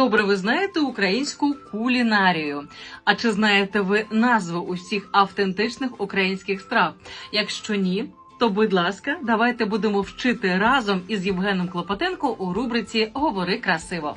Добре, ви знаєте українську кулінарію. А чи знаєте ви назви усіх автентичних українських страв? Якщо ні, то будь ласка, давайте будемо вчити разом із Євгеном Клопотенко у рубриці Говори красиво.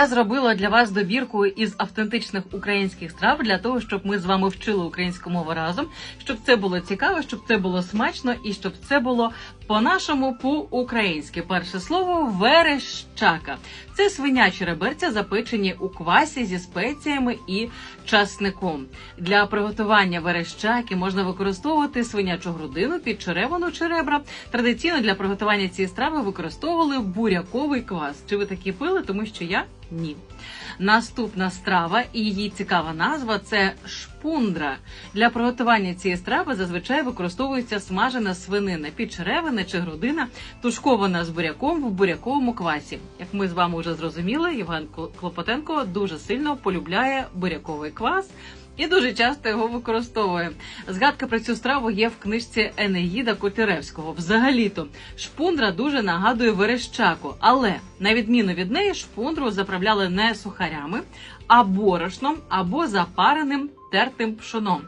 Я зробила для вас добірку із автентичних українських страв для того, щоб ми з вами вчили українську мову разом, щоб це було цікаво, щоб це було смачно і щоб це було по-нашому по-українськи. Перше слово верещака. Це свинячі реберця, запечені у квасі зі спеціями і часником. Для приготування верещаки можна використовувати свинячу грудину, підчеревану чи ребра. Традиційно для приготування цієї страви використовували буряковий квас. Чи ви такі пили? Тому що я ні. Наступна страва і її цікава назва це шпундра. Для приготування цієї страви зазвичай використовується смажена свинина, підчеревина чи грудина, тушкована з буряком в буряковому квасі. Як ми з вами вже зрозуміли, Євген Клопотенко дуже сильно полюбляє буряковий квас. І дуже часто його використовує. Згадка про цю страву є в книжці Енеїда Котляревського. Взагалі-то шпундра дуже нагадує верещаку, але на відміну від неї шпундру заправляли не сухарями, а борошном або запареним тертим пшоном.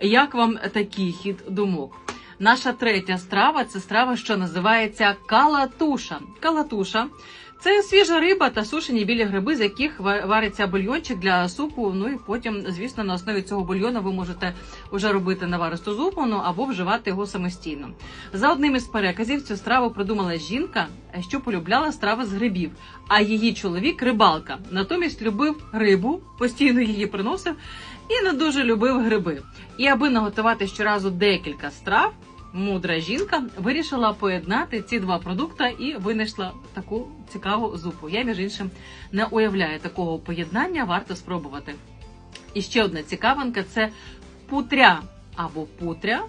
Як вам такий хід думок? Наша третя страва це страва, що називається калатуша. Калатуша це свіжа риба та сушені білі гриби, з яких ва- вариться бульйончик для супу. Ну і потім, звісно, на основі цього бульйону ви можете вже робити наваристу зупу, ну або вживати його самостійно. За одним із переказів цю страву придумала жінка, що полюбляла страви з грибів. А її чоловік рибалка. Натомість любив рибу, постійно її приносив і не дуже любив гриби. І аби наготувати щоразу декілька страв. Мудра жінка вирішила поєднати ці два продукти і винайшла таку цікаву зупу. Я, між іншим, не уявляю такого поєднання, варто спробувати. І ще одна цікавинка це путря або путря.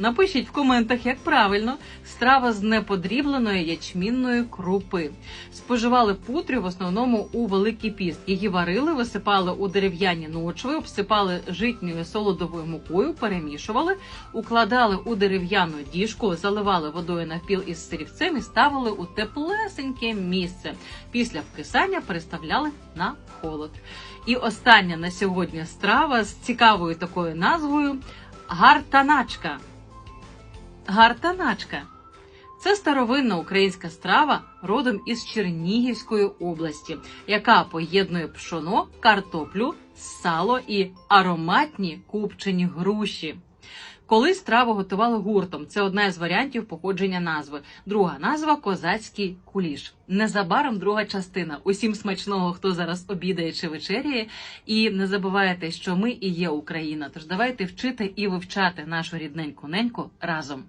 Напишіть в коментах, як правильно страва з неподрібленої ячмінної крупи. Споживали путрю в основному у Великий піст. Її варили, висипали у дерев'яні ночви, обсипали житньою солодовою мукою, перемішували, укладали у дерев'яну діжку, заливали водою навпіл із сирівцем і ставили у теплесеньке місце. Після вкисання переставляли на холод. І остання на сьогодні страва з цікавою такою назвою гартаначка. Гартаначка. Це старовинна українська страва родом із Чернігівської області, яка поєднує пшоно, картоплю, сало і ароматні купчені груші. Колись страву готували гуртом. Це одна із варіантів походження назви. Друга назва козацький куліш. Незабаром друга частина. Усім смачного, хто зараз обідає чи вечеряє. І не забувайте, що ми і є Україна. Тож давайте вчити і вивчати нашу рідненьку неньку разом.